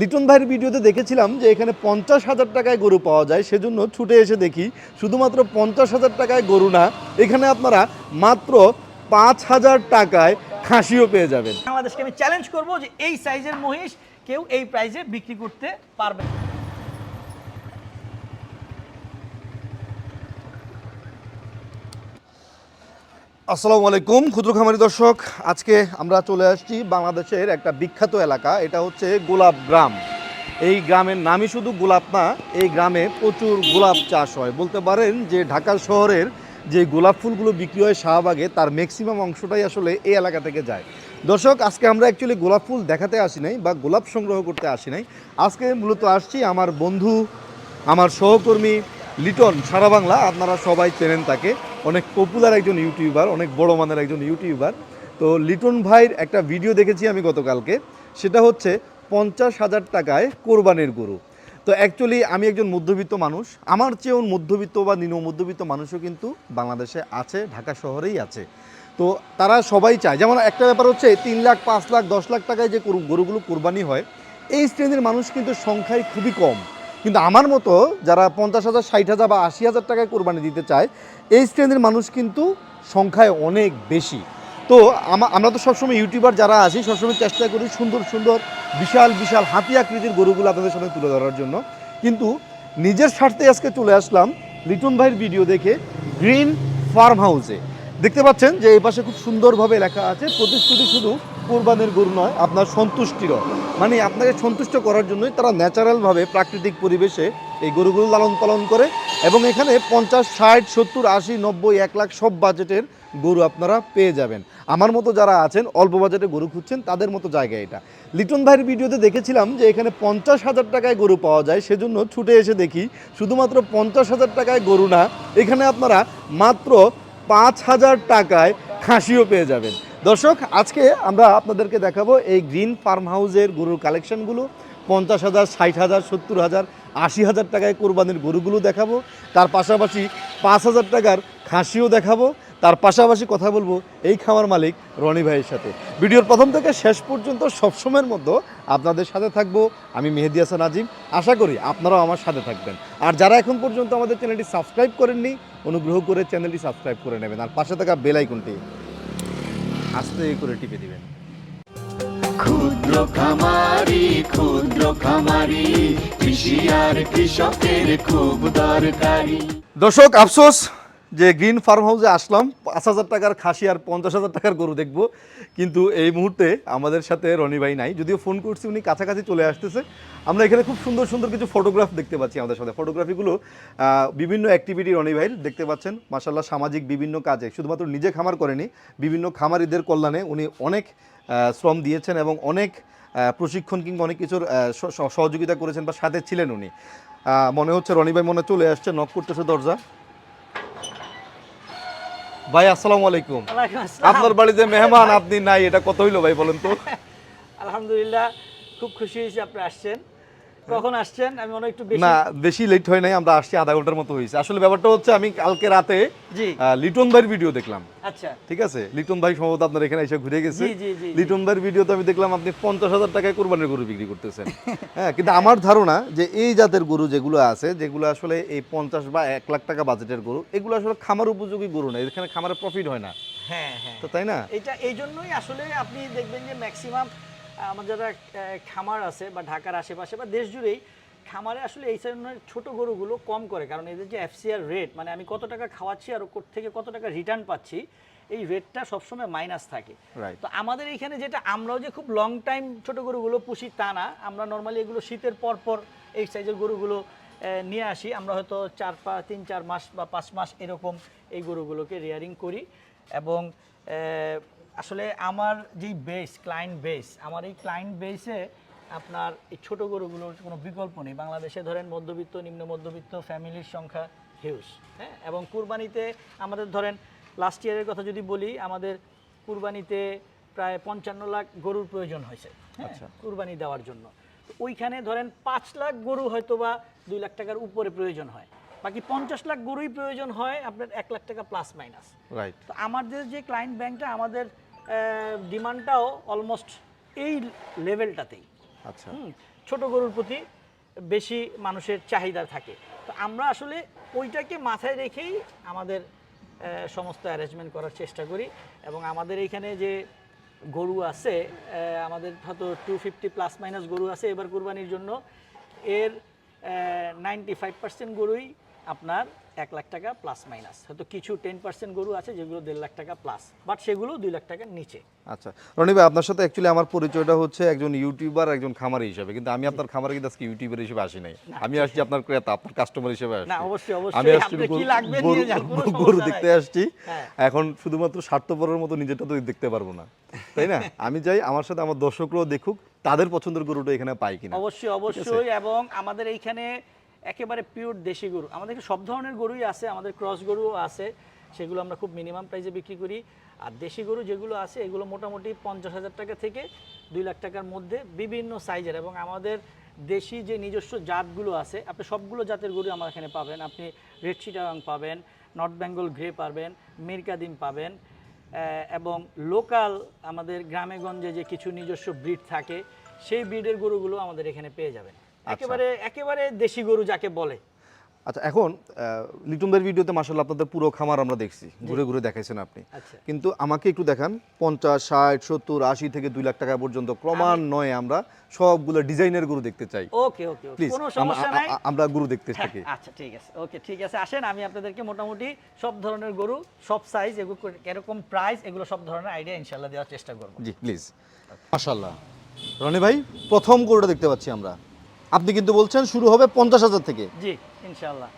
লিটন ভাইয়ের ভিডিওতে দেখেছিলাম যে এখানে পঞ্চাশ হাজার টাকায় গরু পাওয়া যায়, সেজন্য ছুটে এসে দেখি শুধুমাত্র পঞ্চাশ হাজার টাকায় গরু না, এখানে আপনারা মাত্র পাঁচ হাজার টাকায় খাসিও পেয়ে যাবেন। আমাদেরকে আমি চ্যালেঞ্জ করব যে এই সাইজের মহিষ কেউ এই প্রাইজে বিক্রি করতে পারবে আসসালামু আলাইকুম, ক্ষুদ্র খামারি দর্শক। আজকে আমরা চলে আসছি বাংলাদেশের একটা বিখ্যাত এলাকা, এটা হচ্ছে গোলাপ গ্রাম। এই গ্রামের নামই শুধু গোলাপ না, এই গ্রামে প্রচুর গোলাপ চাষ হয়। বলতে পারেন যে ঢাকা শহরের যে গোলাপ ফুলগুলো বিক্রি হয় শাহবাগে, তার ম্যাক্সিমাম অংশটাই আসলে এই এলাকা থেকে যায়। দর্শক, আজকে আমরা অ্যাকচুয়ালি গোলাপ ফুল দেখাতে আসি নাই বা গোলাপ সংগ্রহ করতে আসি নাই। আজকে মূলত আসছি আমার বন্ধু, আমার সহকর্মী লিটন, সারা বাংলা, আপনারা সবাই চেনেন তাকে। অনেক পপুলার একজন ইউটিউবার অনেক বড় মানের একজন ইউটিউবার তো লিটন ভাইয়ের একটা ভিডিও দেখেছি আমি গতকালকে। সেটা হচ্ছে পঞ্চাশ হাজার টাকায় কোরবানির গরু। তো অ্যাকচুয়ালি আমি একজন মধ্যবিত্ত মানুষ। আমার চেয়েও মধ্যবিত্ত বা নিম্ন মধ্যবিত্ত মানুষও কিন্তু বাংলাদেশে আছে, ঢাকা শহরেই আছে। তো তারা সবাই চায়। যেমন একটা ব্যাপার হচ্ছে, তিন লাখ, পাঁচ লাখ, দশ লাখ টাকায় যে গরুগুলো কোরবানি হয়, এই শ্রেণির মানুষ কিন্তু সংখ্যায় খুবই কম। কিন্তু আমার মতো যারা পঞ্চাশ হাজার, ষাট হাজার বা আশি হাজার টাকায় কোরবানি দিতে চায়, এই শ্রেণির মানুষ কিন্তু সংখ্যায় অনেক বেশি। তো আমরা তো সবসময় ইউটিউবার যারা আছি, সবসময় চেষ্টা করি সুন্দর সুন্দর, বিশাল বিশাল হাতি আকৃতির গরুগুলো আপনাদের সামনে তুলে ধরার জন্য। কিন্তু নিজের স্বার্থে আজকে চলে আসলাম লিটন ভাইয়ের ভিডিও দেখে গ্রিন ফার্ম হাউসে। দেখতে পাচ্ছেন যে এই পাশে খুব সুন্দরভাবে লেখা আছে, প্রতিশ্রুতি শুধু কোরবানের গরু নয়, আপনার সন্তুষ্টিরও। মানে আপনাকে সন্তুষ্ট করার জন্যই তারা ন্যাচারালভাবে প্রাকৃতিক পরিবেশে এই গরুগুলো লালন পালন করে এবং এখানে পঞ্চাশ, ষাট, সত্তর, আশি, নব্বই, এক লাখ সব বাজেটের গরু আপনারা পেয়ে যাবেন। আমার মতো যারা আছেন, অল্প বাজেটে গরু খুঁজছেন, তাদের মতো জায়গা এটা। লিটন ভাইয়ের ভিডিওতে দেখেছিলাম যে এখানে পঞ্চাশ হাজার টাকায় গরু পাওয়া যায়, সেজন্য ছুটে এসে দেখি শুধুমাত্র পঞ্চাশ হাজার টাকায় গরু না, এখানে আপনারা মাত্র পাঁচ হাজার টাকায় খাসিও পেয়ে যাবেন। দর্শক, আজকে আমরা আপনাদেরকে দেখাবো এই গ্রিন ফার্ম হাউসের গরুর কালেকশনগুলো। পঞ্চাশ হাজার, ষাট হাজার, সত্তর হাজার, আশি হাজার টাকায় কোরবানির গরুগুলো দেখাবো। তার পাশাপাশি পাঁচ হাজার টাকার খাসিও দেখাবো। তার পাশাপাশি কথা বলব এই খামার মালিক রনি ভাইয়ের সাথে। ভিডিওর প্রথম থেকে শেষ পর্যন্ত সবসময়ের মতো আপনাদের সাথে থাকব। আমি মেহেদি হাসান আজিম। আশা করি আপনারাও আমার সাথে থাকবেন। আর যারা এখন পর্যন্ত আমাদের চ্যানেলটি সাবস্ক্রাইব করেননি, অনুগ্রহ করে চ্যানেলটি সাবস্ক্রাইব করে নেবেন। আর পাশে থাকা বেল আস্তে করে টিপে দিবেন। ক্ষুদ্র খামারি ক্ষুদ্র খামারি কৃষি আর কৃষকের খুব দরকারি। দর্শক আফসোস যে গ্রিন ফার্ম হাউসে আসলাম, পাঁচ হাজার টাকার খাসি আর পঞ্চাশ হাজার টাকার গরু দেখব। কিন্তু এই মুহূর্তে আমাদের সাথে রনি ভাই নাই, যদিও ফোন করছি, উনি কাছাকাছি চলে আসতেছে। আমরা এখানে খুব সুন্দর সুন্দর কিছু ফটোগ্রাফ দেখতে পাচ্ছি আমাদের সাথে। ফটোগ্রাফিগুলো বিভিন্ন অ্যাক্টিভিটি রনি ভাইয়ের দেখতে পাচ্ছেন। মাসাল্লাহ সামাজিক বিভিন্ন কাজে, শুধুমাত্র নিজে খামার করেনি, বিভিন্ন খামারিদের কল্যাণে উনি অনেক শ্রম দিয়েছেন এবং অনেক প্রশিক্ষণ কিংবা অনেক কিছুর সহযোগিতা করেছেন বা সাথে ছিলেন উনি। মনে হচ্ছে রনি ভাই মনে চলে আসছে নক করতেছে দরজা। ভাই আসসালামু আলাইকুম। আপনার বাড়িতে মেহমান আপনি নাই এটা কত হইল ভাই বলেন তো? আলহামদুলিল্লাহ খুব খুশি হয়েছি আপনি আসছেন। কখন আসছেন? আমি অনেক একটু বেশি না বেশি লেট হয় নাই আমরা আসছি আধা ঘণ্টার মতো হয়েছে। আসলে ব্যাপারটা হচ্ছে আমি কালকে রাতে জি। লিটন ভাইয়ের ভিডিও দেখলাম। আচ্ছা। ঠিক আছে? লিটন ভাই সম্ভবত আপনার এখানে এসে ঘুরে গেছে। লিটন ভাইয়ের ভিডিওতে আমি দেখলাম আপনি পঞ্চাশ হাজার টাকায় কোরবানির গরু বিক্রি করতেছেন। হ্যাঁ কিন্তু আমার ধারণা যে এই জাতের গরু যেগুলো আছে যেগুলো আসলে এই পঞ্চাশ বা এক লাখ টাকা বাজেটের গরু এগুলো আসলে খামার উপযোগী গরু না এখানে খামারের প্রফিট হয় না। হ্যাঁ হ্যাঁ। তো তাই না? এটা এই জন্যই আসলে আপনি দেখবেন যে ম্যাক্সিমাম আমার যারা খামার আছে বা ঢাকার আশেপাশে বা দেশ জুড়েই খামারে আসলে এই ধরনের ছোটো গরুগুলো কম করে। কারণ এদের যে এফসিআর রেট মানে আমি কত টাকা খাওয়াচ্ছি আর ওর থেকে কত টাকা রিটার্ন পাচ্ছি এই রেটটা সবসময় মাইনাস থাকে. তো আমাদের এখানে যেটা আমরাও যে খুব লং টাইম ছোটো গরুগুলো পুষি তা না। আমরা নর্মালি এগুলো শীতের পর পর এই সাইজের গরুগুলো নিয়ে আসি। আমরা হয়তো চার পাঁচ তিন চার মাস বা পাঁচ মাস এরকম এই গরুগুলোকে রেয়ারিং করি এবং আসলে আমার যেই বেস ক্লায়েন্ট বেস আমার এই ক্লায়েন্ট বেসে আপনার এই ছোট গরুগুলোর কোনো বিকল্প নেই। বাংলাদেশে ধরেন মধ্যবিত্ত নিম্ন মধ্যবিত্ত ফ্যামিলির সংখ্যা হিউজ হ্যাঁ? এবং কুরবানিতে আমাদের ধরেন লাস্ট ইয়ারের কথা যদি বলি আমাদের কুরবানিতে প্রায় পঞ্চান্ন লাখ গরুর প্রয়োজন হয়েছে হ্যাঁ? আচ্ছা। কুরবানি দেওয়ার জন্য। তো ওইখানে ধরেন পাঁচ লাখ গরু হয়তো বা দুই লাখ টাকার উপরে প্রয়োজন হয়। বাকি পঞ্চাশ লাখ গরুই প্রয়োজন হয় আপনার এক লাখ টাকা প্লাস মাইনাস রাইট তো আমাদের যে ক্লায়েন্ট ব্যাংকটা আমাদের ডিমান্ডটাও অলমোস্ট এই লেভেলটাতেই আচ্ছা। ছোট গরুর প্রতি বেশি মানুষের চাহিদা থাকে। তো আমরা আসলে ওইটাকে মাথায় রেখেই আমাদের সমস্ত অ্যারেঞ্জমেন্ট করার চেষ্টা করি এবং আমাদের এইখানে যে গরু আছে আমাদের হয়তো টু ফিফটি প্লাস মাইনাস গরু আছে এবার কুরবানির জন্য এর নাইনটি ফাইভ পার্সেন্ট গরুই আপনার এক লাখ টাকা প্লাস মাইনাস হয়তো কিছু টেন পার্সেন্ট গরু আছে যেগুলো দেড় লাখ টাকা প্লাস বাট সেগুলো দুই লাখ টাকার নিচে। আচ্ছা রনি ভাই আপনার সাথে অ্যাকচুয়ালি আমার পরিচয়টা হচ্ছে একজন ইউটিউবার একজন খামারি হিসেবে কিন্তু আমি আপনার খামারে কিন্তু আজকে ইউটিউবার হিসেবে আসি নাই। আমি আসছি আপনার ক্রেতা আপনার কাস্টমার হিসেবে আসছি। না, অবশ্যই, অবশ্যই। আমি আসছি কি গরু-। দেখতে আসছি। হ্যাঁ। এখন শুধুমাত্র স্বার্থপরের মতো নিজেরটা তো দেখতে পারব না। তাই না? আমি চাই আমার সাথে আমার দর্শকরাও দেখুক তাদের পছন্দের গরুটা এখানে পাই কিনা। অবশ্যই অবশ্যই এবং আমাদের এইখানে একেবারে পিওর দেশি গরু। আমাদের সব ধরনের গরুই আছে, আমাদের ক্রস গরুও আছে, সেগুলো আমরা খুব মিনিমাম প্রাইসে বিক্রি করি। আর দেশি গরু যেগুলো আছে, এগুলো মোটামুটি পঞ্চাশ হাজার টাকা থেকে দুই লাখ টাকার মধ্যে বিভিন্ন সাইজের এবং আমাদের দেশি যে নিজস্ব জাতগুলো আছে, আপনি সবগুলো জাতের গরু আমার এখানে পাবেন। আপনি রেড চিটাগাং পাবেন নর্থ বেঙ্গল গ্রে পাবেন মিরকাদিম পাবেন এবং লোকাল আমাদের গ্রামেগঞ্জে যে কিছু নিজস্ব ব্রিড থাকে, সেই ব্রিডের গরুগুলো আমাদের এখানে পেয়ে যাবেন। একেবারে একেবারে দেশি গরু যাকে বলে। আচ্ছা এখন ভাইয়ের ভিডিওতে মাসাল্লাহ আপনাদের পুরো খামার আমরা দেখছি। ঘুরে ঘুরে দেখাইছেন আপনি। আচ্ছা। কিন্তু আমাকে একটু দেখান পঞ্চাশ ষাট সত্তর আশি থেকে দুই লাখ টাকা পর্যন্ত ক্রমান্বয়ে আমরা সবগুলো ডিজাইনের গরু দেখতে চাই। ওকে ওকে প্লিজ আমরা গরু দেখতে হ্যাঁ, থাকি। আচ্ছা ঠিক আছে। ওকে ঠিক আছে। আসেন আমি আপনাদেরকে মোটামুটি সব ধরনের গরু সব সাইজ এগুলো কীরকম প্রাইস এগুলো সব ধরনের আইডিয়া ইনশাল্লাহ দেওয়ার চেষ্টা করব। জি প্লিজ মাশাল্লাহ রনি ভাই প্রথম গরুটা দেখতে পাচ্ছি আমরা। আপনি কিন্তু বলছেন শুরু হবে পঞ্চাশ হাজার থেকে। জি ইনশাল্লাহ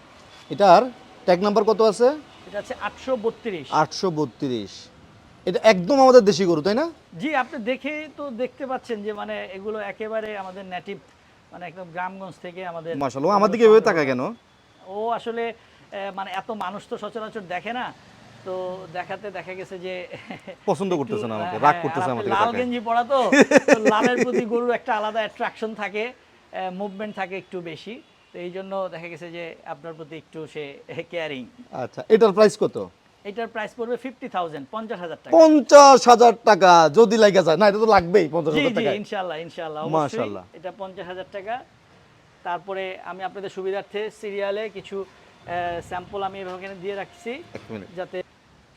এটার ট্যাগ নাম্বার কত আছে? এটা হচ্ছে আটশো বত্রিশ। আটশো বত্রিশ। এটা একদম আমাদের দেশি গরু তাই না? জি আপনি দেখে তো দেখতে পাচ্ছেন যে মানে এগুলো একেবারে আমাদের নেটিভ মানে একদম গ্রামগঞ্জ থেকে আমাদের আমার দিকে এভাবে কেন? ও আসলে মানে এত মানুষ তো সচরাচর দেখে না। তো দেখাতে দেখা গেছে যে পছন্দ করতেছে না আমাকে হ্যাঁ, রাগ করতেছে আমাকে লাল গেঞ্জি পরা তো তো লালের প্রতি গরুর একটা আলাদা অ্যাট্রাকশন থাকে। মুভমেন্ট থাকে একটু বেশি। তো এই জন্য দেখা গেছে যে আপনার প্রতি একটু সে কেয়ারিং আচ্ছা এটার প্রাইস কত? এটার প্রাইস পড়বে ফিফটি থাউজেন্ড পঞ্চাশ হাজার টাকা। পঞ্চাশ হাজার টাকা যদি লাগা যায়। না এটা তো লাগবেই পঞ্চাশ জি হাজার জি টাকা ইনশাল্লাহ ইনশাল্লাহ অবশ্যই। এটা পঞ্চাশ হাজার টাকা। তারপরে আমি আপনাদের সুবিধার্থে সিরিয়ালে কিছু স্যাম্পল আমি এখানে দিয়ে রাখছি। যাতে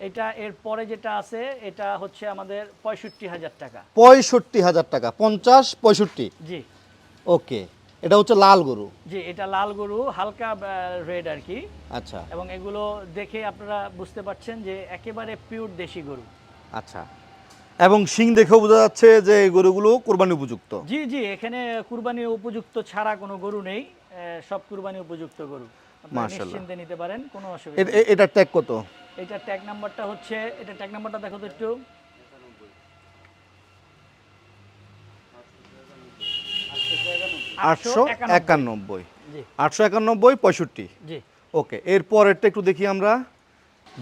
এটা এর পরে যেটা আছে এটা হচ্ছে আমাদের পঁয়ষট্টি হাজার টাকা। পঁয়ষট্টি হাজার টাকা পঞ্চাশ পঁয়ষট্টি। জি। ওকে এটা হচ্ছে লাল গরু? জি এটা লাল গরু হালকা রেড আর কি। আচ্ছা। এবং এগুলো দেখে আপনারা বুঝতে পারছেন যে একেবারে পিওর দেশি গরু। আচ্ছা। এবং শিং দেখেও বোঝা যাচ্ছে যে এই গরুগুলো কোরবানি উপযুক্ত। জি জি এখানে কুরবানি উপযুক্ত ছাড়া কোনো গরু নেই সব কুরবানি উপযুক্ত গরু। নিশ্চিন্তে নিতে পারেন কোনো অসুবিধা এ- নেই। এ- এটার ট্যাগ কত? এটা ট্যাগ নাম্বারটা হচ্ছে এটা ট্যাগ নাম্বারটা দেখো তো একটু। আটশো একানব্বই। জি। আটশো একানব্বই পঁয়ষট্টি। জি। ওকে এর পরেরটা একটু দেখি আমরা।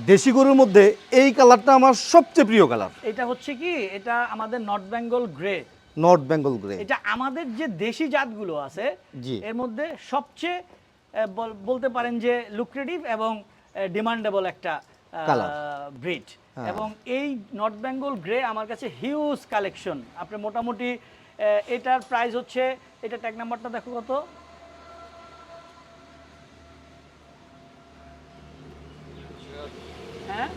দেশি গরুর মধ্যে এই কালারটা আমার সবচেয়ে প্রিয় কালার। এটা হচ্ছে কি? এটা আমাদের North Bengal grey. North Bengal grey. এটা আমাদের যে দেশি জাতগুলো আছে জি। এর মধ্যে সবচেয়ে বল- বলতে পারেন যে লুক্রেটিভ এবং ডিমান্ডেবল একটা। ব্রিড হ্যাঁ। এবং এই নর্থ বেঙ্গল গ্রে আমার কাছে হিউজ কালেকশন আপনি মোটামুটি এটার প্রাইস হচ্ছে এটা ট্যাগ নাম্বারটা দেখো কত। হ্যাঁ?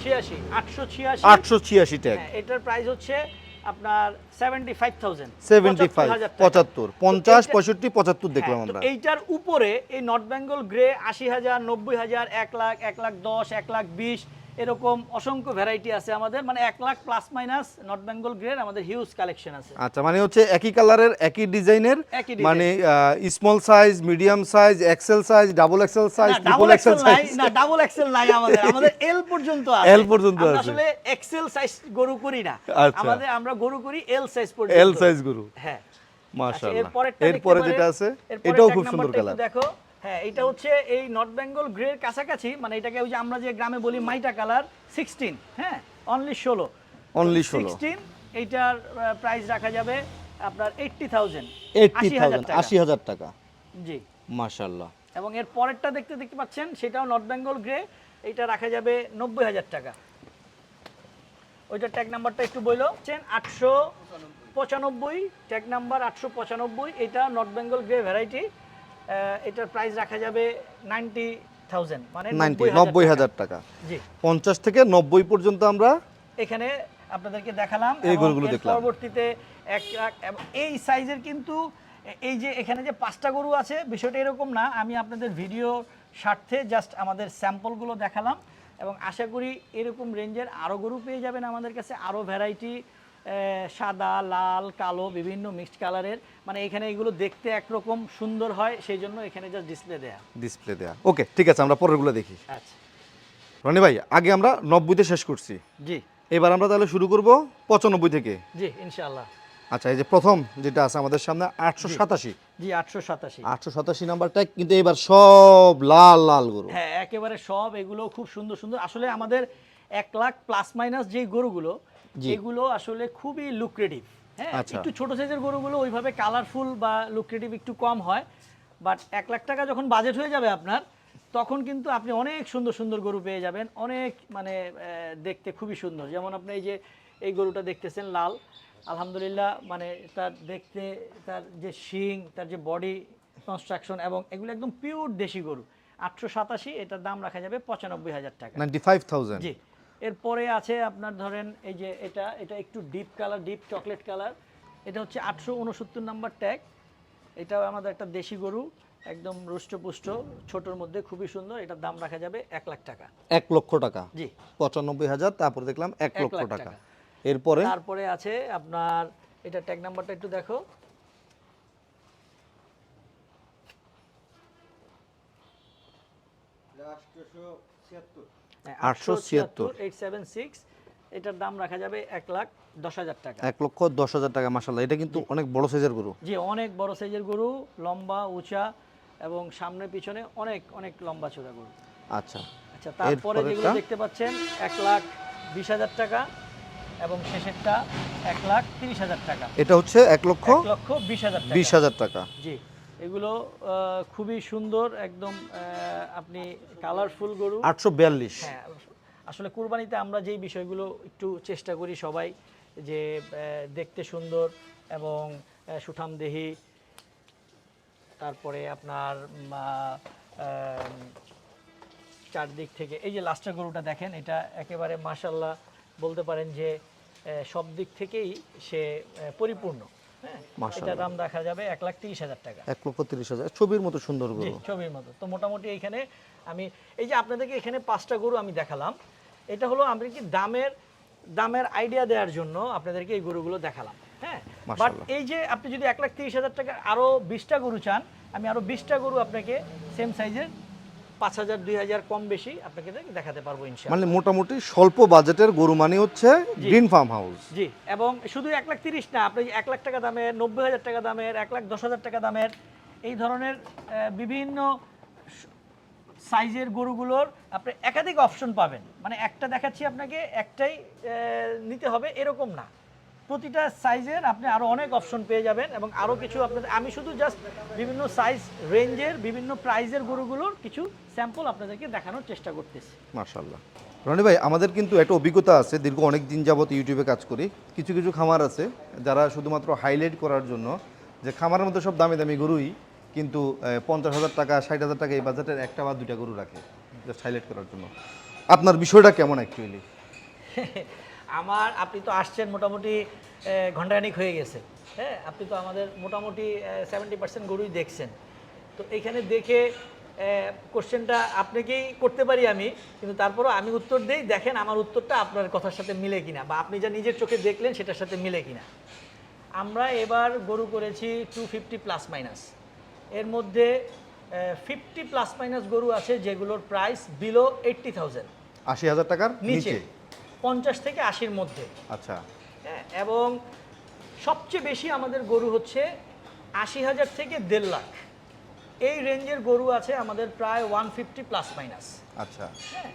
ছিয়াশি আটশো ছিয়াশি। আটশো ছিয়াশি ট্যাগ হ্যাঁ, এটার প্রাইস হচ্ছে আপনার seventy five thousand seventy five পঁচাত্তর পঞ্চাশ পঁয়ষট্টি পঁচাত্তর দেখলাম আমরা। এইটার উপরে এই নর্থ বেঙ্গল গ্রে আশি হাজার নব্বই হাজার এক লাখ এক লাখ দশ এক লাখ বিশ এরকম অসংখ্য ভ্যারাইটি আছে আমাদের। মানে এক lakh plus minus North Bengal গ্রের আমাদের হিউজ কালেকশন আছে। আচ্ছা মানে হচ্ছে একই কালারের একই ডিজাইনের মানে small size medium size XL size double XL size triple double XL size না ডাবল এক্সেল নাই আমাদের। আমাদের এল পর্যন্ত আছে। L পর্যন্ত আছে। আসলে এক্সেল সাইজ গরু করি না। আচ্ছা। আমাদের আমরা গরু করি এল সাইজ পর্যন্ত। এল সাইজ গরু। হ্যাঁ। মাশাআল্লাহ। এরপরেরটা এরপরে যেটা আছে এটাও খুব সুন্দর কালার দেখো। হ্যাঁ এটা হচ্ছে এই নর্থ বেঙ্গল গ্রের কাছাকাছি মানে এটাকে ওই যে আমরা যে গ্রামে বলি মাইটা কালার সিক্সটিন হ্যাঁ অনলি ষোলো। অনলি ষোলো। সিক্সটিন এইটার প্রাইস রাখা যাবে আপনার এইট্টি থাউজেন্ড এইটটি থাউজেন্ড আশি হাজার টাকা। জি। মাশাআল্লাহ। এবং এর পরেরটা দেখতে দেখতে পাচ্ছেন সেটাও নর্থ বেঙ্গল গ্রে এটা রাখা যাবে নব্বই হাজার টাকা। ওইটার ট্যাগ নাম্বারটা একটু বইলো চেন আটশো পঁচানব্বই ট্যাগ নাম্বার আটশো পঁচানব্বই এটা নর্থ বেঙ্গল গ্রে ভ্যারাইটি এটার প্রাইস রাখা যাবে নাইনটি থাউজেন্ড মানে নব্বই হাজার টাকা। জি। পঞ্চাশ থেকে নব্বই পর্যন্ত আমরা এখানে আপনাদেরকে দেখালাম এই গরুগুলো দেখলাম। পরবর্তীতে এক এই সাইজের কিন্তু এই যে এখানে যে পাঁচটা গরু আছে বিষয়টা এরকম না আমি আপনাদের ভিডিও স্বার্থে জাস্ট আমাদের স্যাম্পলগুলো দেখালাম এবং আশা করি এরকম রেঞ্জের আরও গরু পেয়ে যাবেন আমাদের কাছে আরও ভ্যারাইটি সাদা লাল কালো বিভিন্ন মিক্সড কালারের মানে এখানে এগুলো দেখতে একরকম সুন্দর হয় সেই জন্য এখানে জাস্ট ডিসপ্লে দেয়া। ডিসপ্লে দেয়া। ওকে ঠিক আছে আমরা পরেরগুলো দেখি। আচ্ছা। রনি ভাই আগে আমরা নব্বইতে শেষ করছি। জি। এবার আমরা তাহলে শুরু করব পঁচানব্বই থেকে। জি ইনশাআল্লাহ। আচ্ছা এই যে প্রথম যেটা আছে আমাদের সামনে আটশো সাতাশি। জি আটশো সাতাশি। আটশো সাতাশি নাম্বারটা কিন্তু এবার সব লাল লাল গরু। হ্যাঁ একেবারে সব এগুলো খুব সুন্দর সুন্দর। আসলে আমাদের এক লাখ প্লাস মাইনাস যেই গরুগুলো। এগুলো আসলে খুবই লুক্রেটিভ হ্যাঁ? আচ্ছা। একটু ছোট সাইজের গরুগুলো ওইভাবে কালারফুল বা লুক্রেটিভ একটু কম হয় বাট এক লাখ টাকা যখন বাজেট হয়ে যাবে আপনার তখন কিন্তু আপনি অনেক সুন্দর সুন্দর গরু পেয়ে যাবেন অনেক মানে দেখতে খুবই সুন্দর। যেমন আপনি এই যে এই গরুটা দেখতেছেন লাল আলহামদুলিল্লাহ মানে তার দেখতে তার যে শিং তার যে বডি কনস্ট্রাকশন এবং এগুলো একদম পিওর দেশি গরু আটশো সাতাশি এটার দাম রাখা যাবে পঁচানব্বই হাজার টাকা। Ninety five thousand. জি। এরপরে আছে আপনার ধরেন এই যে এটা এটা একটু deep colour deep chocolate colour এটা হচ্ছে আটশো উনসত্তর নাম্বার ট্যাগ এটাও আমাদের একটা দেশি গরু একদম রুষ্টপুষ্ট ছোটোর মধ্যে খুবই সুন্দর। এটার দাম রাখা যাবে এক লাখ টাকা। এক লক্ষ টাকা। জি। পঁচানব্বই হাজার তারপর দেখলাম এক লক্ষ টাকা। টাকা। এরপরে? তারপরে আছে আপনার এটা ট্যাগ নাম্বারটা একটু দেখো। আটশো ছিয়াত্তর। এইট সেভেন সিক্স এটার দাম রাখা যাবে এক লাখ দশ হাজার টাকা। এক লক্ষ দশ হাজার টাকা মাসাল্লাহ এটা কিন্তু অনেক বড় সাইজের গরু। জি অনেক বড় সাইজের গরু লম্বা উঁচা এবং সামনে পিছনে অনেক অনেক লম্বা চূড়া গরু। আচ্ছা। আচ্ছা তারপরে যেগুলো দেখতে পাচ্ছেন এক লাখ বিশ হাজার টাকা এবং শেষেরটা এক লাখ তিরিশ হাজার টাকা। এটা হচ্ছে এক লক্ষ লক্ষ বিশ হাজার বিশ হাজার টাকা। জি। এগুলো খুবই সুন্দর একদম আপনি কালারফুল গরু। আটশো বিয়াল্লিশ। হ্যাঁ আসলে কুরবানিতে আমরা যেই বিষয়গুলো একটু চেষ্টা করি সবাই যে দেখতে সুন্দর এবং সুঠামদেহি। তারপরে আপনার চারদিক থেকে এই যে লাস্টের গরুটা দেখেন এটা একেবারে মাশাল্লাহ বলতে পারেন যে সব দিক থেকেই সে পরিপূর্ণ। এটার দাম দেখা যাবে এক লাখ তিরিশ হাজার টাকা। এক লক্ষ তিরিশ হাজার। ছবির মতো সুন্দর গরু। ছবির মতো। তো মোটামুটি এখানে আমি এই যে আপনাদেরকে এখানে পাঁচটা গরু আমি দেখালাম এটা হলো আমি কি দামের দামের আইডিয়া দেওয়ার জন্য আপনাদেরকে এই গরুগুলো দেখালাম হ্যাঁ? বাট এই যে আপনি যদি এক লাখ তিরিশ হাজার আরও বিশটা গরু চান আমি আরও বিশটা গরু আপনাকে সেম সাইজের পাঁচ হাজার দুই হাজার কম বেশি আপনাকে দেখাতে পারব ইনশাআল্লাহ। মানে মোটামুটি স্বল্প বাজেটের গরু মানে হচ্ছে গ্রিন ফার্ম হাউস। জি এবং শুধু এক লাখ তিরিশ না আপনি এক লাখ টাকা দামের নব্বই হাজার টাকা দামের এক লাখ দশ হাজার টাকা দামের এই ধরনের বিভিন্ন সাইজের গরুগুলোর আপনি একাধিক অপশন পাবেন। মানে একটা দেখাচ্ছি আপনাকে একটাই নিতে হবে এরকম না। প্রতিটা সাইজের আপনি আরও অনেক অপশন পেয়ে যাবেন এবং আরও কিছু আপনাদের আমি শুধু জাস্ট বিভিন্ন সাইজ রেঞ্জের বিভিন্ন প্রাইজের গরুগুলোর কিছু স্যাম্পল আপনাদেরকে দেখানোর চেষ্টা করতেছি। মার্শাল্লাহ রনি ভাই আমাদের কিন্তু একটা অভিজ্ঞতা আছে দীর্ঘ অনেক দিন যাবত ইউটিউবে কাজ করি। কিছু কিছু খামার আছে যারা শুধুমাত্র হাইলাইট করার জন্য যে খামারের মধ্যে সব দামি দামি গরুই কিন্তু পঞ্চাশ হাজার টাকা ষাট হাজার টাকা এই বাজেটের একটা বা দুইটা গরু রাখে জাস্ট হাইলাইট করার জন্য। আপনার বিষয়টা কেমন অ্যাকচুয়ালি আমার আপনি তো আসছেন মোটামুটি ঘণ্টাখানিক হয়ে গেছে। হ্যাঁ আপনি তো আমাদের মোটামুটি সেভেন্টি পার্সেন্ট গরুই দেখছেন। তো এখানে দেখে কোশ্চেনটা আপনাকেই করতে পারি আমি কিন্তু তারপরও আমি উত্তর দেই দেখেন আমার উত্তরটা আপনার কথার সাথে মিলে কিনা বা আপনি যা নিজের চোখে দেখলেন সেটার সাথে মিলে কিনা। আমরা এবার গরু করেছি টু ফিফটি প্লাস মাইনাস এর মধ্যে ফিফটি প্লাস মাইনাস গরু আছে যেগুলোর প্রাইস বিলো এইট্টি থাউজেন্ড আশি হাজার টাকার নিচে। পঞ্চাশ থেকে আশির মধ্যে। আচ্ছা। হ্যাঁ এবং সবচেয়ে বেশি আমাদের গরু হচ্ছে আশি হাজার থেকে দেড় লাখ। এই রেঞ্জের গরু আছে আমাদের প্রায় ওয়ান ফিফটি প্লাস মাইনাস। আচ্ছা। হ্যাঁ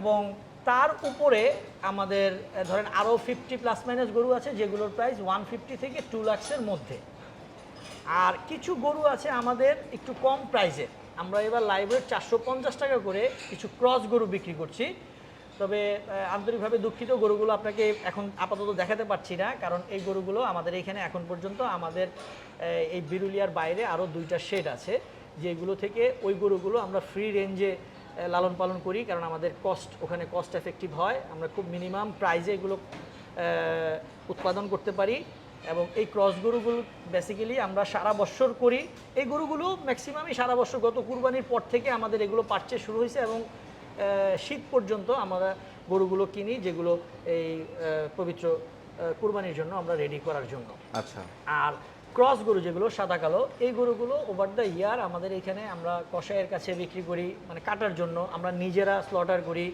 এবং তার উপরে আমাদের ধরেন আরও ফিফটি প্লাস মাইনাস গরু আছে যেগুলোর প্রাইস ওয়ান ফিফটি থেকে টু লাক্সের মধ্যে। আর কিছু গরু আছে আমাদের একটু কম প্রাইসে। আমরা এবার লাইভের চারশো পঞ্চাশ টাকা করে কিছু ক্রস গরু বিক্রি করছি। তবে আন্তরিকভাবে দুঃখিত, গরুগুলো আপনাকে এখন আপাতত দেখাতে পারছি না, কারণ এই গরুগুলো আমাদের এখানে এখন পর্যন্ত আমাদের এই বিরুলিয়ার বাইরে আরও দুইটা শেড আছে, যেগুলো থেকে ওই গরুগুলো আমরা ফ্রি রেঞ্জে লালন পালন করি, কারণ আমাদের কস্ট ওখানে কস্ট এফেক্টিভ হয়। আমরা খুব মিনিমাম প্রাইজে এগুলো উৎপাদন করতে পারি এবং এই ক্রস গরুগুলো বেসিক্যালি আমরা সারা বছর করি। এই গরুগুলো ম্যাক্সিমামই সারা বছর, গত কুরবানির পর থেকে আমাদের এগুলো পারচে শুরু হয়েছে এবং শীত পর্যন্ত আমরা গরুগুলো কিনি যেগুলো এই পবিত্র কুরবানির জন্য আমরা রেডি করার জন্য। আচ্ছা। আর ক্রস গরু যেগুলো সাদা কালো এই গরুগুলো ওভার দ্য ইয়ার আমাদের এখানে আমরা কষায়ের কাছে বিক্রি করি মানে কাটার জন্য আমরা নিজেরা স্লটার করি।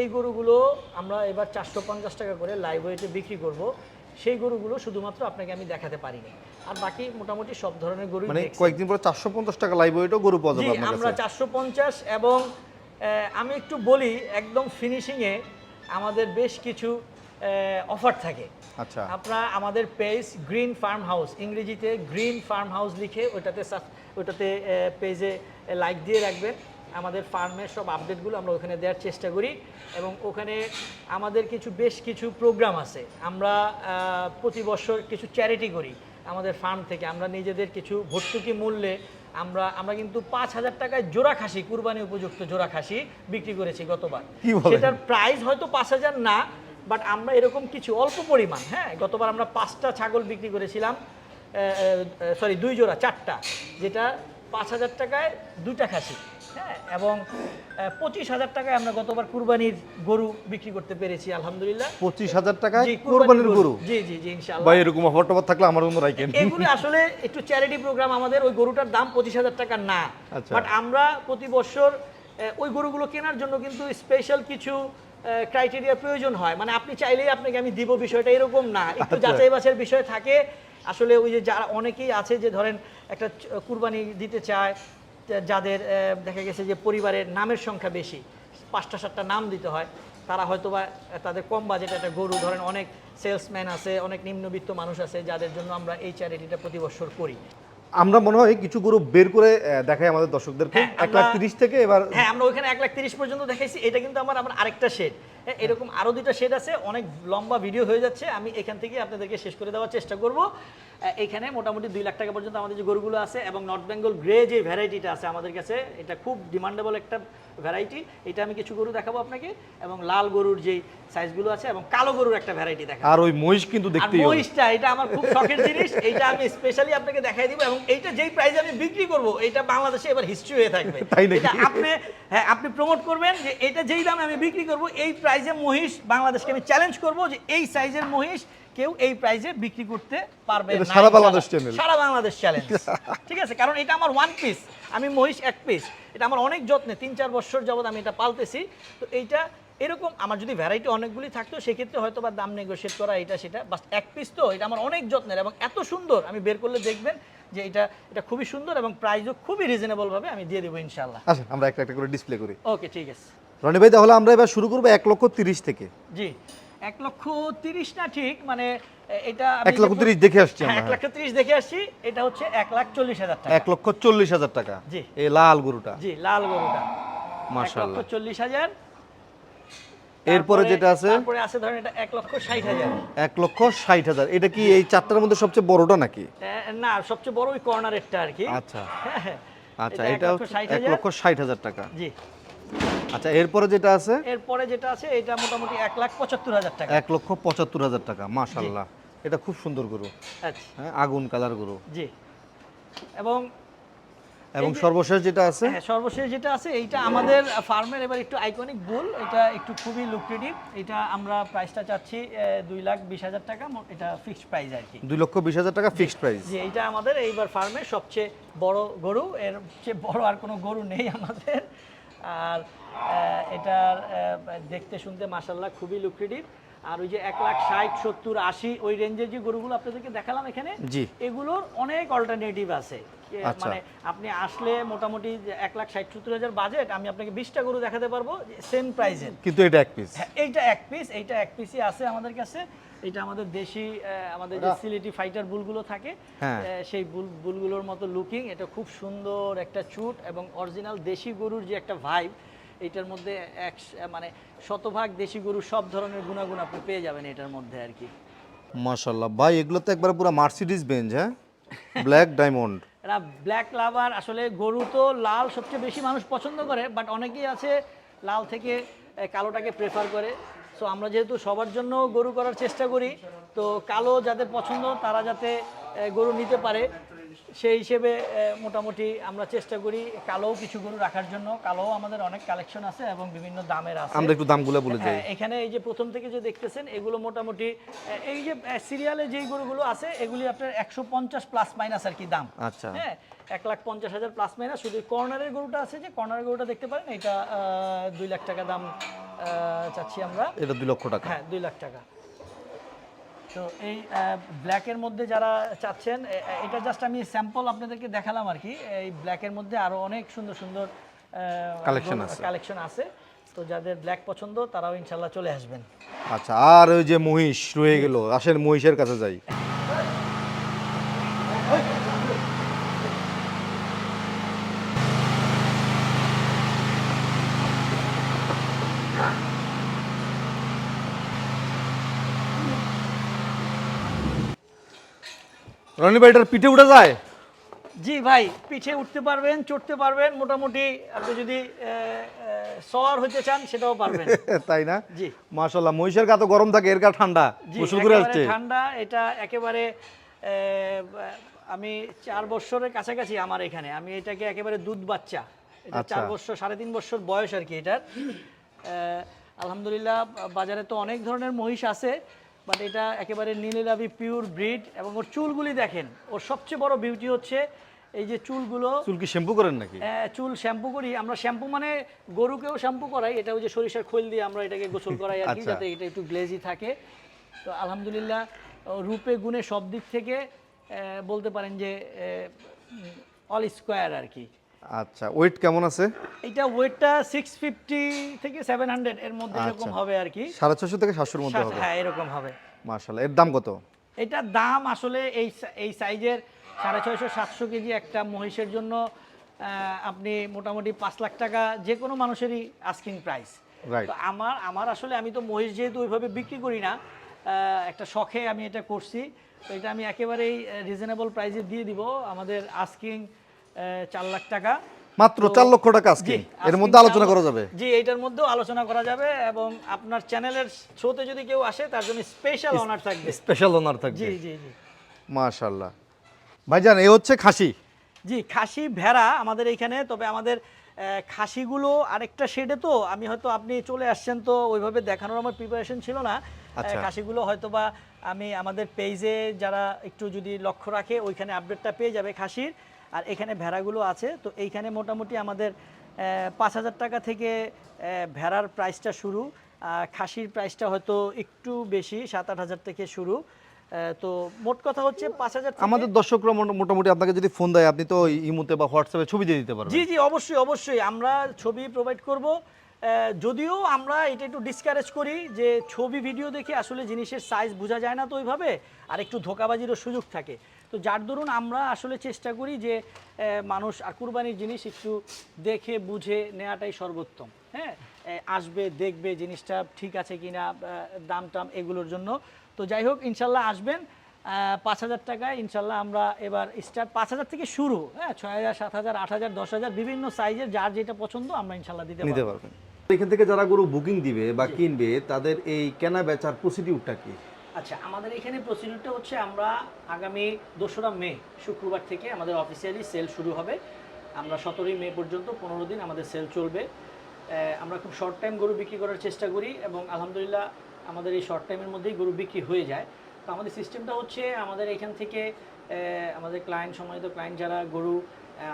এই গরুগুলো আমরা এবার চারশো পঞ্চাশ টাকা করে লাইভ ওয়েটে বিক্রি করব। সেই গরুগুলো শুধুমাত্র আপনাকে আমি দেখাতে পারিনি। আর বাকি মোটামুটি সব ধরনের গরু মানে কয়েকদিন পরে চারশো পঞ্চাশ টাকা লাইভ ওয়েটও গরু পাওয়া যাবে আমরা চারশো পঞ্চাশ এবং আমি একটু বলি একদম ফিনিশিংয়ে আমাদের বেশ কিছু অফার থাকে। আচ্ছা। আপনারা আমাদের পেজ গ্রিন ফার্ম হাউস ইংরেজিতে গ্রিন ফার্ম হাউস লিখে ওটাতে ওটাতে পেজে লাইক দিয়ে রাখবেন। আমাদের ফার্মের সব আপডেটগুলো আমরা ওখানে দেওয়ার চেষ্টা করি এবং ওখানে আমাদের কিছু বেশ কিছু প্রোগ্রাম আছে। আমরা প্রতি বছর কিছু চ্যারিটি করি আমাদের ফার্ম থেকে। আমরা নিজেদের কিছু ভর্তুকি মূল্যে আমরা আমরা কিন্তু পাঁচ হাজার টাকায় জোড়া খাসি কুরবানি উপযুক্ত জোড়া খাসি বিক্রি করেছি গতবার। সেটার প্রাইস হয়তো পাঁচ হাজার না বাট আমরা এরকম কিছু অল্প পরিমাণ হ্যাঁ গতবার আমরা পাঁচটা ছাগল বিক্রি করেছিলাম সরি দুই জোড়া চারটা যেটা পাঁচ হাজার টাকায় দুইটা খাসি হ্যাঁ? এবং পঁচিশ হাজার টাকায় আমরা গতবার কুরবানির গরু বিক্রি করতে পেরেছি আলহামদুলিল্লাহ। পঁচিশ হাজার টাকায় কোরবানির গরু। জি জি জি ইনশাআল্লাহ। ভাই এরকম অফার টফার থাকলে আমার জন্য রাখেন এগুলো আসলে একটু চ্যারিটি প্রোগ্রাম আমাদের ওই গরুটার দাম পঁচিশ হাজার টাকা না। আচ্ছা। বাট আমরা প্রতি বছর ওই গরুগুলো কেনার জন্য কিন্তু স্পেশাল কিছু ক্রাইটেরিয়া প্রয়োজন হয়। মানে আপনি চাইলেই আপনাকে আমি দিব বিষয়টা এরকম না। একটু আচ্ছা। যাচাই বাছাইয়ের বিষয় থাকে আসলে ওই যে যারা অনেকেই আছে যে ধরেন একটা কুরবানি দিতে চায় যাদের দেখা গেছে যে পরিবারের নামের সংখ্যা বেশি পাঁচটা সাতটা নাম দিতে হয় তারা হয়তো বা তাদের কম বাজেটে একটা গরু ধরেন অনেক সেলসম্যান আছে অনেক নিম্নবিত্ত মানুষ আছে যাদের জন্য আমরা এই চ্যারিটিটা প্রতি বছর করি। আমরা মনে হয় কিছু গরু বের করে দেখাই আমাদের দর্শকদেরকে। হ্যাঁ, এক লাখ তিরিশ থেকে এবার হ্যাঁ আমরা ওইখানে এক লাখ তিরিশ পর্যন্ত দেখাইছি এটা কিন্তু আমার আমার আরেকটা শেড এরকম আরও দুইটা শেড আছে অনেক লম্বা ভিডিও হয়ে যাচ্ছে আমি এখান থেকে আপনাদেরকে শেষ করে দেওয়ার চেষ্টা করব। এখানে মোটামুটি দুই লাখ টাকা পর্যন্ত আমাদের যে গরুগুলো আছে এবং নর্থ বেঙ্গল গ্রে যে ভ্যারাইটিটা আছে আমাদের কাছে এটা খুব ডিমান্ডেবল একটা ভ্যারাইটি এটা আমি কিছু গরু দেখাবো আপনাকে এবং লাল গরুর যে সাইজগুলো আছে এবং কালো গরুর একটা ভ্যারাইটি দেখাবো। আর ওই মহিষ কিন্তু হবে। মহিষটা এটা আমার খুব শখের জিনিস এইটা আমি স্পেশালি আপনাকে দেখাই দিব এবং এইটা যেই প্রাইসে আমি বিক্রি করব এটা বাংলাদেশে এবার হিস্ট্রি হয়ে থাকবে। এটা আপনি হ্যাঁ আপনি প্রমোট করবেন যে এটা যেই দামে আমি বিক্রি করব এই প্রাইসে মহিষ বাংলাদেশকে আমি চ্যালেঞ্জ করব যে এই সাইজের মহিষ কেউ এই প্রাইসে বিক্রি করতে পারবে না। সারা বাংলাদেশ। সারা বাংলাদেশ চ্যালেঞ্জ ঠিক আছে? কারণ এটা আমার ওয়ান পিস আমি মহিষ এক পিস এটা আমার অনেক যত্নে তিন চার বছর যাবত আমি এটা পালতেছি। তো এইটা এরকম আমার যদি ভ্যারাইটি অনেকগুলি থাকতো সেক্ষেত্রে হয়তো বা দাম নেগোশিয়েট করা এটা সেটা। বাস এক পিস তো এটা আমার অনেক যত্নের এবং এত সুন্দর। আমি বের করলে দেখবেন যে এটা এটা খুবই সুন্দর এবং প্রাইসও খুবই রিজনেবল ভাবে আমি দিয়ে দেবো ইনশাল্লাহ আসেন আমরা একটা একটা করে ডিসপ্লে করি। ওকে ঠিক আছে। রনি ভাই তাহলে আমরা এবার শুরু করব এক লক্ষ তিরিশ থেকে। জি এক লক্ষ তিরিশ না ঠিক মানে এটা এক লক্ষ তিরিশ দেখে আসছি হ্যাঁ, এক হ্যাঁ। লক্ষ তিরিশ দেখে আসছি এটা হচ্ছে এক লাখ চল্লিশ হাজার টাকা। এক লক্ষ চল্লিশ হাজার টাকা জি। এই লাল গরুটা। জি লাল গরুটা। এক লক্ষ চল্লিশ হাজার। এরপরে যেটা আছে? তারপরে আছে ধরেন এটা এক লক্ষ ষাট হাজার। এক লক্ষ ষাট হাজার এটা কি এই চারটার মধ্যে সবচেয়ে বড়টা নাকি? না সবচেয়ে বড় ওই কর্নারেরটা আর কি। আচ্ছা। হ্যাঁ। আচ্ছা এটা এক লক্ষ হচ্ছে ষাট এক হাজার। লক্ষ ষাট হাজার টাকা। জি। আচ্ছা এরপরে যেটা আছে? এরপরে যেটা আছে এটা মোটামুটি এক লাখ পঁচাত্তর হাজার টাকা। এক লক্ষ পঁচাত্তর হাজার টাকা মাশাল্লাহ এটা খুব সুন্দর গরু। আচ্ছা। হ্যাঁ আগুন কালার গরু। জি। এবং এবং সর্বশেষ যেটা আছে? হ্যাঁ সর্বশেষ যেটা আছে এইটা আমাদের ফার্মের এবার একটু আইকনিক বুল এটা একটু খুবই লুক্রেটিভ এটা আমরা প্রাইসটা চাচ্ছি দুই লাখ বিশ হাজার টাকা এটা ফিক্সড প্রাইস আর কি। দুই লক্ষ বিশ হাজার টাকা ফিক্সড প্রাইস যে এইটা আমাদের এইবার ফার্মের সবচেয়ে বড় গরু। এর চেয়ে বড় আর কোনো গরু নেই আমাদের। আর এটার দেখতে শুনতে মাসাল্লাহ খুবই লুক্রেটিভ আর ওই যে এক লাখ ষাট সত্তর আশি ওই রেঞ্জের যে গরুগুলো আপনাদেরকে দেখালাম এখানে এগুলোর অনেক অল্টারনেটিভ আছে। আচ্ছা। মানে আপনি আসলে মোটামুটি এক লাখ ষাট সত্তর হাজার বাজেট আমি আপনাকে বিশটা গরু দেখাতে পারব সেম প্রাইসের কিন্তু এটা এক পিস হ্যাঁ, এইটা এক পিস এইটা এক পিসই আছে আমাদের কাছে। এটা আমাদের দেশি আমাদের যে সিলেটি ফাইটার বুলগুলো থাকে হ্যাঁ। সেই বুল বুলগুলোর মতো লুকিং এটা খুব সুন্দর একটা চুট এবং অরিজিনাল দেশি গরুর যে একটা ভাইব এইটার মধ্যে এক মানে শতভাগ দেশি গরু সব ধরনের গুণাগুণ আপনি পেয়ে যাবেন এটার মধ্যে আর কি। মাশাল্লাহ ভাই এগুলো তো একবার পুরো মার্সিডিজ বেঞ্জ হ্যাঁ? ব্ল্যাক ডায়মন্ড এরা ব্ল্যাক লাভার আসলে গরু তো লাল সবচেয়ে বেশি মানুষ পছন্দ করে বাট অনেকেই আছে লাল থেকে কালোটাকে প্রেফার করে। সো আমরা যেহেতু সবার জন্য গরু করার চেষ্টা করি, তো কালো যাদের পছন্দ, তারা যাতে গরু নিতে পারে। সেই হিসেবে মোটামুটি আমরা চেষ্টা করি কালোও কিছু গরু রাখার জন্য। কালোও আমাদের অনেক কালেকশন আছে এবং বিভিন্ন দামের আছে। আমরা একটু দামগুলো বলে যাই হ্যাঁ, এখানে এই যে প্রথম থেকে যে দেখতেছেন এগুলো মোটামুটি এই যে সিরিয়ালে যেই গরুগুলো আছে এগুলি আপনার একশো পঞ্চাশ প্লাস মাইনাস আর কি দাম। আচ্ছা। হ্যাঁ এক লাখ পঞ্চাশ হাজার প্লাস মাইনাস শুধু কর্নারের গরুটা আছে যে কর্নারের গরুটা দেখতে পারেন এটা আহ, দুই লাখ টাকা দাম আহ, চাচ্ছি আমরা। এটা দুই লক্ষ টাকা। হ্যাঁ দুই লাখ টাকা। তো এই ব্ল্যাকের মধ্যে যারা চাচ্ছেন এটা জাস্ট আমি স্যাম্পল আপনাদেরকে দেখালাম আর কি। এই ব্ল্যাকের মধ্যে আরও অনেক সুন্দর সুন্দর কালেকশন আছে। কালেকশন আছে। তো যাদের ব্ল্যাক পছন্দ তারাও ইনশাল্লাহ চলে আসবেন। আচ্ছা আর ওই যে মহিষ রয়ে গেল আসেন মহিষের কাছে যাই। রনি ভাই এটার পিঠে উঠে যায়? জি ভাই পিঠে উঠতে পারবেন চড়তে পারবেন মোটামুটি আপনি যদি সওয়ার হতে চান সেটাও পারবেন। তাই না? জি। মাশাল্লাহ মহিষের গা তো গরম থাকে এর গা ঠান্ডা গোসল করে আসছে। ঠান্ডা এটা একেবারে আমি চার বছরের কাছাকাছি আমার এখানে আমি এটাকে একেবারে দুধ বাচ্চা। এটা আচ্ছা। চার বছর সাড়ে তিন বছর বয়স আর কি এটার। আলহামদুলিল্লাহ বাজারে তো অনেক ধরনের মহিষ আছে বাট এটা একেবারে নীলিলাভি পিওর ব্রিড এবং ওর চুলগুলি দেখেন ওর সবচেয়ে বড় বিউটি হচ্ছে এই যে চুলগুলো। চুল কি শ্যাম্পু করেন নাকি? চুল শ্যাম্পু করি। আমরা শ্যাম্পু মানে গরুকেও শ্যাম্পু করাই এটা ওই যে সরিষার খোল দিয়ে আমরা এটাকে গোসল করাই আর কি আচ্ছা। যাতে এটা একটু গ্লেজি থাকে। তো আলহামদুলিল্লাহ ও রূপে গুণে সব দিক থেকে বলতে পারেন যে অল স্কোয়ার আর কি। আচ্ছা ওয়েট কেমন আছে? এটা ওয়েটটা সিক্স ফিফটি থেকে সেভেন হান্ড্রেড এর মধ্যে এরকম আচ্ছা। হবে আর কি। সাড়ে ছশো থেকে সাতশোর মধ্যে হবে। হ্যাঁ এরকম হবে। মাশাল্লাহ এর দাম কত? এটার দাম আসলে এই এই সাইজের সাড়ে ছয়শো সাতশো কেজি একটা মহিষের জন্য আপনি মোটামুটি পাঁচ লাখ টাকা যে কোনো মানুষেরই আস্কিং প্রাইস. তো আমার আমার আসলে আমি তো মহিষ যেহেতু ওইভাবে বিক্রি করি না একটা শখে আমি এটা করছি। তো এটা আমি একেবারেই রিজনেবল প্রাইসে দিয়ে দিব। আমাদের আস্কিং চার লাখ টাকা। মাত্র চার লক্ষ টাকা আজকে? এর মধ্যে আলোচনা করা যাবে? জি এইটার মধ্যেও আলোচনা করা যাবে এবং আপনার চ্যানেলের শোতে যদি কেউ আসে তার জন্য স্পেশাল অনার থাকবে। স্পেশাল ওনার থাকবে। জি জি জি। মাশাল্লাহ ভাইজান এই হচ্ছে খাসি। জি খাসি ভেড়া আমাদের এইখানে তবে আমাদের খাসিগুলো আরেকটা শেডে তো। আমি হয়তো আপনি চলে আসছেন তো ওইভাবে দেখানোর আমার প্রিপারেশন ছিল না। আচ্ছা। খাসিগুলো হয়তো বা আমি আমাদের পেজে যারা একটু যদি লক্ষ্য রাখে ওইখানে আপডেটটা পেয়ে যাবে খাসির। আর এখানে ভেড়াগুলো আছে তো এইখানে মোটামুটি আমাদের পাঁচ হাজার টাকা থেকে ভেড়ার প্রাইসটা শুরু। খাসির প্রাইসটা হয়তো একটু বেশি সাত আট হাজার থেকে শুরু। তো মোট কথা হচ্ছে পাঁচ হাজার আমাদের দর্শকরা মোটামুটি আপনাকে যদি ফোন দেয় আপনি তো ইমুতে বা হোয়াটসঅ্যাপে ছবি দিয়ে দিতে পারবেন। জি জি অবশ্যই অবশ্যই। আমরা ছবি প্রোভাইড করব। যদিও আমরা এটা একটু ডিসকারেজ করি যে ছবি ভিডিও দেখে আসলে জিনিসের সাইজ বোঝা যায় না তো ওইভাবে আর একটু ধোকাবাজিরও সুযোগ থাকে। তো যার দরুন আমরা আসলে চেষ্টা করি যে মানুষ আর কুরবানির জিনিস একটু দেখে বুঝে নেওয়াটাই সর্বোত্তম। হ্যাঁ? আসবে দেখবে জিনিসটা ঠিক আছে কিনা আহ, দাম টাম এগুলোর জন্য। তো যাই হোক ইনশাল্লাহ আসবেন। পাঁচ হাজার টাকায় ইনশাল্লাহ আমরা এবার স্টার্ট পাঁচ হাজার থেকে শুরু হ্যাঁ? ছয় হাজার সাত হাজার আট হাজার দশ হাজার বিভিন্ন সাইজের যার যেটা পছন্দ আমরা ইনশাল্লাহ দিতে নিতে পারবেন। এখান থেকে যারা গরু বুকিং দিবে বা কিনবে তাদের এই কেনা বেচার প্রসিডিউরটা কি? আচ্ছা আমাদের এখানে প্রসিডিউরটা হচ্ছে আমরা আগামী দোসরা মে, শুক্রবার থেকে আমাদের অফিসিয়ালি সেল শুরু হবে। আমরা সতেরোই মে পর্যন্ত পনেরো দিন আমাদের সেল চলবে। আমরা খুব শর্ট টাইম গরু বিক্রি করার চেষ্টা করি এবং আলহামদুলিল্লাহ আমাদের এই শর্ট টাইমের মধ্যেই গরু বিক্রি হয়ে যায়। তো আমাদের সিস্টেমটা হচ্ছে আমাদের এখান থেকে আমাদের ক্লায়েন্ট সম্মানিত ক্লায়েন্ট যারা গরু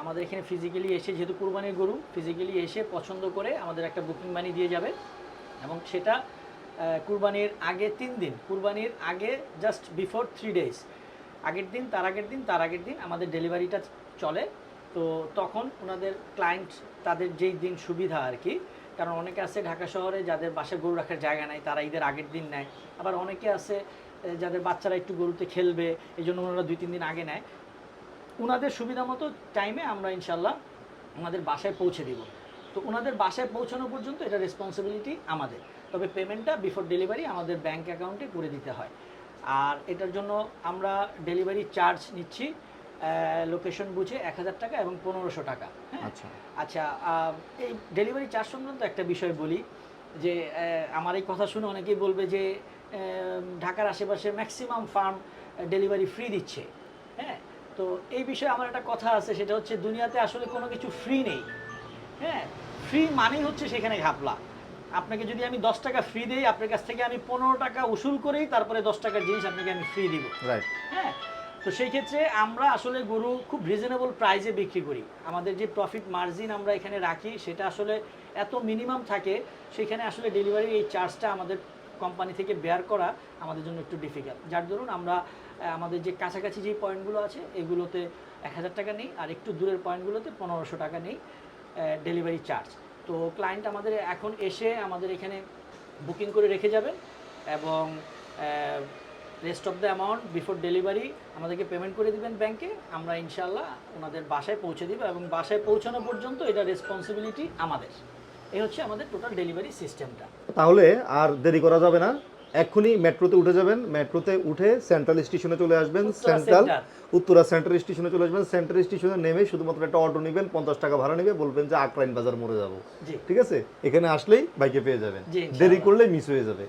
আমাদের এখানে ফিজিক্যালি এসে, যেহেতু কুরবানির গরু ফিজিক্যালি এসে পছন্দ করে আমাদের একটা বুকিং মানি দিয়ে যাবে। এবং সেটা কুরবানির আগে তিন দিন, কুরবানির আগে জাস্ট বিফোর থ্রি ডেজ আগের দিন, তার আগের দিন, তার আগের দিন আমাদের ডেলিভারিটা চলে। তো তখন ওনাদের ক্লায়েন্ট তাদের যেই দিন সুবিধা আর কি, কারণ অনেকে আছে ঢাকা শহরে যাদের বাসায় গরু রাখার জায়গা নাই, তারা ঈদের আগের দিন নেয়। আবার অনেকে আছে যাদের বাচ্চারা একটু গরুতে খেলবে এই জন্য ওনারা দুই, তিন দিন আগে নেয়। ওনাদের সুবিধা মতো টাইমে আমরা ইনশাল্লাহ ওনাদের বাসায় পৌঁছে দিব। তো ওনাদের বাসায় পৌঁছানো পর্যন্ত এটা রেসপন্সিবিলিটি আমাদের। তবে পেমেন্টটা বিফোর ডেলিভারি আমাদের ব্যাংক অ্যাকাউন্টে করে দিতে হয়। আর এটার জন্য আমরা ডেলিভারি চার্জ নিচ্ছি লোকেশন বুঝে এক হাজার টাকা এবং পনেরোশো টাকা হ্যাঁ? আচ্ছা। আচ্ছা এই ডেলিভারি চার্জ সংক্রান্ত একটা বিষয় বলি যে আমার এই কথা শুনে অনেকেই বলবে যে ঢাকার আশেপাশে ম্যাক্সিমাম ফার্ম ডেলিভারি ফ্রি দিচ্ছে হ্যাঁ? তো এই বিষয়ে আমার একটা কথা আছে সেটা হচ্ছে দুনিয়াতে আসলে কোনো কিছু ফ্রি নেই হ্যাঁ? ফ্রি মানেই হচ্ছে সেখানে ঘাপলা। আপনাকে যদি আমি দশ টাকা ফ্রি দিই আপনার কাছ থেকে আমি পনেরো টাকা উসুল করেই তারপরে দশ টাকার জিনিস আপনাকে আমি ফ্রি দিব। রাইট হ্যাঁ? তো সেই ক্ষেত্রে আমরা আসলে গরু খুব রিজনেবল প্রাইসে বিক্রি করি। আমাদের যে প্রফিট মার্জিন আমরা এখানে রাখি সেটা আসলে এত মিনিমাম থাকে সেখানে আসলে ডেলিভারি এই চার্জটা আমাদের কোম্পানি থেকে বেয়ার করা আমাদের জন্য একটু ডিফিকাল্ট যার দরুন আমরা আমাদের যে কাছাকাছি যে পয়েন্টগুলো আছে এগুলোতে এক হাজার টাকা নেই আর একটু দূরের পয়েন্টগুলোতে পনেরোশো টাকা নেই। ডেলিভারি চার্জ তো ক্লায়েন্ট আমাদের এখন এসে আমাদের এখানে বুকিং করে রেখে যাবেন এবং rest of the amount before delivery আমাদেরকে পেমেন্ট করে দিবেন ব্যাংকে আমরা ইনশাল্লাহ ওনাদের বাসায় পৌঁছে দিব এবং বাসায় পৌঁছানো পর্যন্ত এটা রেসপন্সিবিলিটি আমাদের। এই হচ্ছে আমাদের টোটাল ডেলিভারি সিস্টেমটা তাহলে আর দেরি করা যাবে না। এক্ষুনি মেট্রোতে উঠে যাবেন। মেট্রোতে উঠে সেন্ট্রাল স্টেশনে চলে আসবেন সেন্ট্রাল উত্তরা সেন্ট্রাল স্টেশনে চলে আসবেন। সেন্ট্রাল স্টেশনে নেমে শুধুমাত্র একটা অটো নেবেন পঞ্চাশ টাকা ভাড়া নেবে বলবেন যে আকরাইন বাজার মরে যাব। ঠিক আছে? এখানে আসলেই বাইকে পেয়ে যাবেন। দেরি করলে মিস হয়ে যাবে।